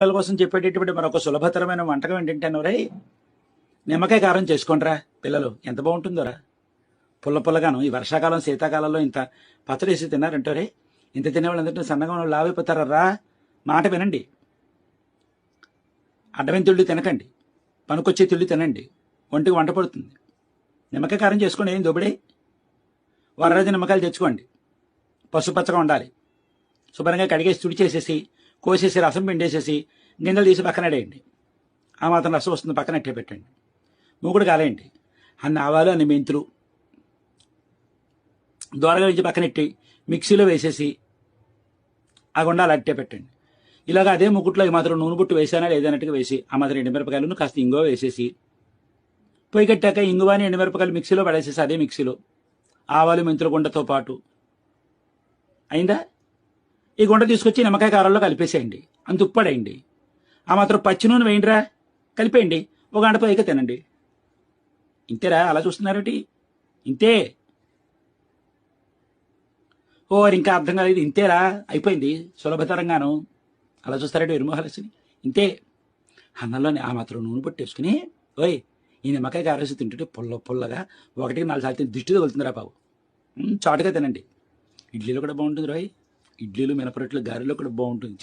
పిల్లల కోసం చెప్పేటటువంటి మరొక సులభతరమైన వంటకం ఏంటంటే రై నిమ్మకాయ కారం చేసుకోండిరా పిల్లలు. ఎంత బాగుంటుందోరా? పుల్ల పుల్లగాను. ఈ వర్షాకాలం శీతాకాలంలో ఇంత పచ్చడి వేసి తిన్నారంటారే ఇంత తినేవాళ్ళందరినీ సన్నగా ఉన్న లావైపోతారా మాట వినండి. అడ్డమైన తిళ్ళు తినకండి. పనికొచ్చే తిళ్ళు తినండి. ఒంటికి వంట పడుతుంది. నిమ్మకాయ కారం చేసుకోండి ఏం దొబడే వరరాజు నిమ్మకాయలు తెచ్చుకోండి. పసుపచ్చగా ఉండాలి. శుభ్రంగా కడిగేసి తుడి చేసేసి కోసేసి రసం పిండేసేసి గిన్నెలు తీసి పక్కనడేయండి ఆ మాత్రం రసం వస్తుంది పక్కన అట్టే పెట్టండి. మూకుడు కాలేయండి. అన్ని ఆవాలు అన్ని మెంతులు దోరగా వేసి పక్కనెట్టి మిక్సీలో వేసేసి ఆ గుండాలు అట్టే పెట్టండి. ఇలాగ అదే ముకుట్లో ఈ మాత్రం నూనె బుట్టు వేసానా లేదన్నట్టుగా వేసి ఆ మాత్రం ఎండుమిరపకాయలను కాస్త ఇంగువ వేసేసి పొయ్యి కట్టాక ఇంగువాని ఎండుమిరపకాయలు మిక్సీలో పడేసేసి అదే మిక్సీలో ఆవాలు మెంతుల గుండతో పాటు. అయిందా? ఈ గుంట తీసుకొచ్చి నిమ్మకాయ కారంలో కలిపేసేయండి. అంత ఉప్పడేయండి ఆ మాత్రం పచ్చి నూనె వేయండిరా. కలిపేయండి. ఒక గంట పైగా తినండి. ఇంతేరా? అలా చూస్తున్నారేంటి ఇంతే. ఓ ఇంకా అర్థం కాలేదు. ఇంతేరా? అయిపోయింది. సులభతరంగాను. అలా చూస్తారేంటి విరుమోహలసిని ఇంతే. అన్నంలోనే ఆ మాత్రం నూనె పట్టేసుకుని ఓయ్ ఈ నిమ్మకాయ కారేసి తింటుంటే పుల్ల పుల్లగా ఒకటికి నాలుగు సార్లు తిని దిష్టి తగులుతుందిరా బాబు. చాటుగా తినండి. ఇడ్లీలో కూడా బాగుంటుంది రోయ్. ఇడ్లీలు మినపరట్లు గారెలు కూడా బాగుంటుంది.